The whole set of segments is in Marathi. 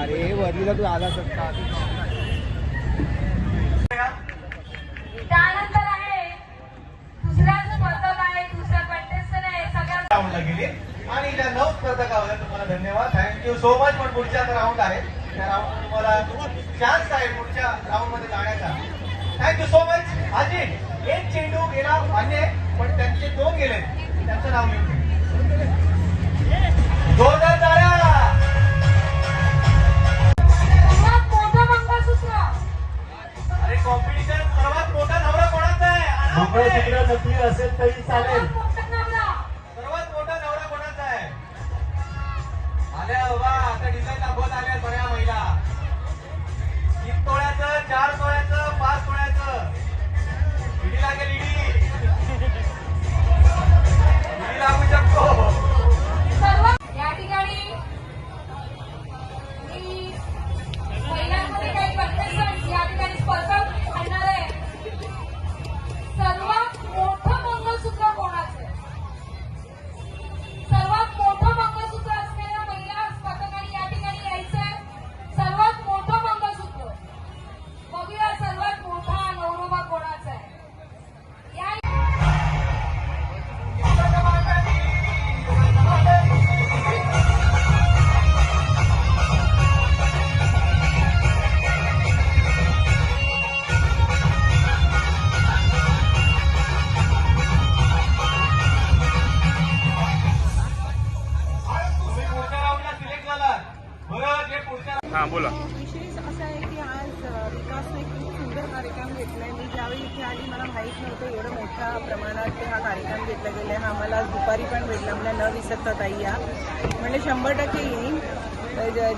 अरे वरलीला तू आला शकता त्यानंतर आहे दुसऱ्या स्पर्धक आहे दुसऱ्या कंटेस्टंट आहे सगळ्या राऊंडला गेली. आणि ज्या नऊ स्पर्धकावर तुम्हाला धन्यवाद. थँक्यू सो मच पण पुढच्या राऊंड आहे. त्या राऊंड तुम्हाला चान्स आहे पुढच्या राऊंडमध्ये जाण्याचा. थँक्यू सो मच आजी एक चेंडू गेला मान्य पण त्यांचे दोन गेले त्यांचं नाव लिहून तिकडं नकली असेल तरी चालेल. सर्वात मोठा नवरा कोणाचा आहे? आल्या बाबा आता डिझाईन दाखवत आल्या बऱ्या महिला. तीन तोळ्याचं हा बोला. विशेष असा आहे की आज विकासने खूप सुंदर कार्यक्रम घेतलाय. मी ज्यावेळी इथे आली मला माहीत नव्हतं एवढं मोठ्या प्रमाणात हा कार्यक्रम घेतला गेला आहे हा मला आज दुपारी पण भेटला मला न विसरता ताई या. म्हणजे शंभर टक्के येईन.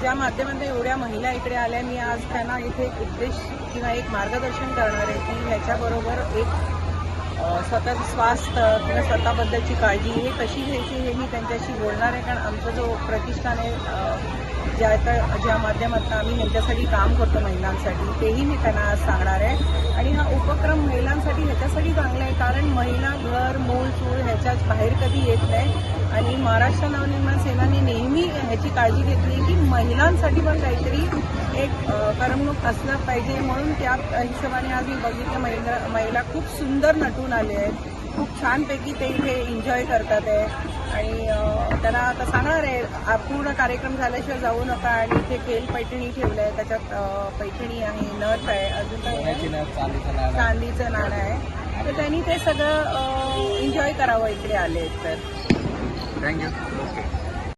ज्या माध्यमातून एवढ्या महिला इकडे आल्या मी आज त्यांना इथे एक उद्देश किंवा एक मार्गदर्शन करणार आहे की ह्याच्याबरोबर एक स्वतःचं स्वास्थ्य किंवा स्वतःबद्दलची काळजी हे कशी घ्यायची हे मी त्यांच्याशी बोलणार आहे. कारण आमचा जो प्रतिष्ठान आहे ज्या ज्या माध्यमातून आम्ही ह्यांच्यासाठी काम करतो महिलांसाठी तेही मी त्यांना आज सांगणार आहे. आणि हा उपक्रम महिलांसाठी ह्याच्यासाठी चांगला आहे कारण महिला घर मूल चूल ह्याच्याच बाहेर कधी येत नाही. आणि महाराष्ट्र नवनिर्माण सेनाने नेहमी ह्याची काळजी घेतली की महिलांसाठी पण काहीतरी एक करमणूक असलं पाहिजे म्हणून त्या हिशोबाने आज मी बघितलं. महिला महिला खूप सुंदर नटून आले आहेत. खूप छानपैकी ते इथे एन्जॉय करतात आहे. आणि त्यांना आता सांगणार आहे पूर्ण कार्यक्रम झाल्याशिवाय जाऊ नका आणि इथे खेल पैठणी ठेवलं आहे त्याच्यात पैठणी आहे नथ आहे अजून काय आहे? चांदीचं नाणं आहे. तर त्यांनी ते सगळं एन्जॉय करावं इकडे आले तर. Thank you okay